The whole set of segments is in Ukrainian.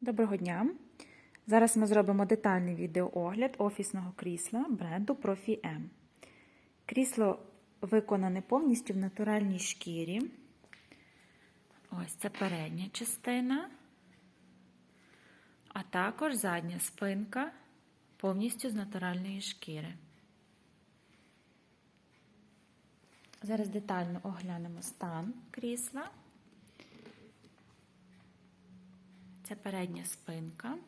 Доброго дня! Зараз ми зробимо детальний відеоогляд офісного крісла бренду Profi M. Крісло виконане повністю в натуральній шкірі. Ось це передня частина, а також задня спинка повністю з натуральної шкіри. Зараз детально оглянемо стан крісла. Це передня спинка.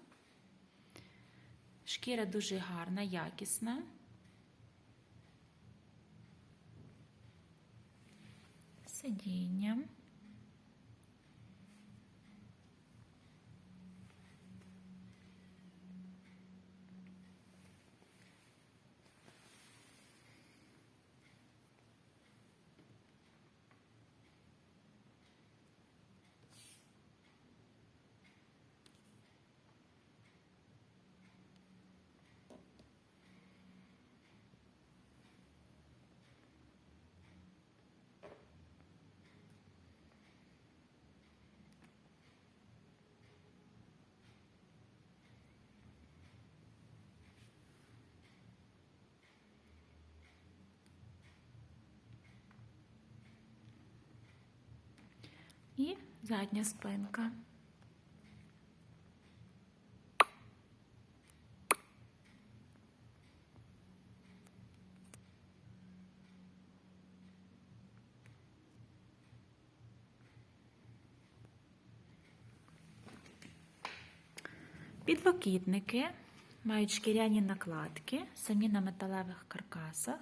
Шкіра дуже гарна, якісна. Сидіння. І задня спинка. Підлокітники мають шкіряні накладки, самі на металевих каркасах.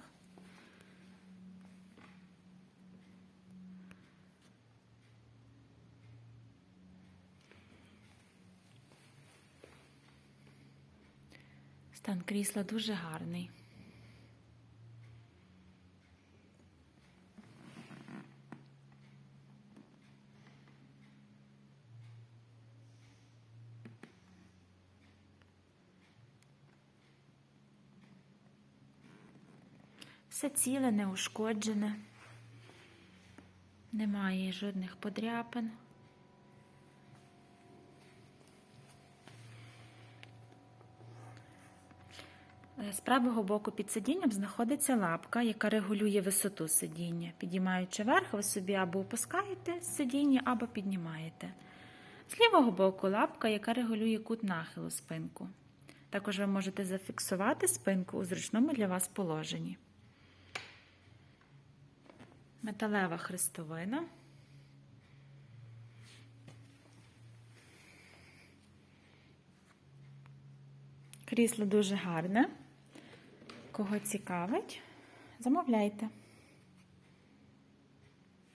Стан крісла дуже гарний. Все ціле, неушкоджене, немає жодних подряпин. З правого боку під сидінням знаходиться лапка, яка регулює висоту сидіння. Піднімаючи вверх, ви собі або опускаєте сидіння, або піднімаєте. З лівого боку лапка, яка регулює кут нахилу спинку. Також ви можете зафіксувати спинку у зручному для вас положенні. Металева хрестовина. Крісло дуже гарне. Кого цікавить, замовляйте.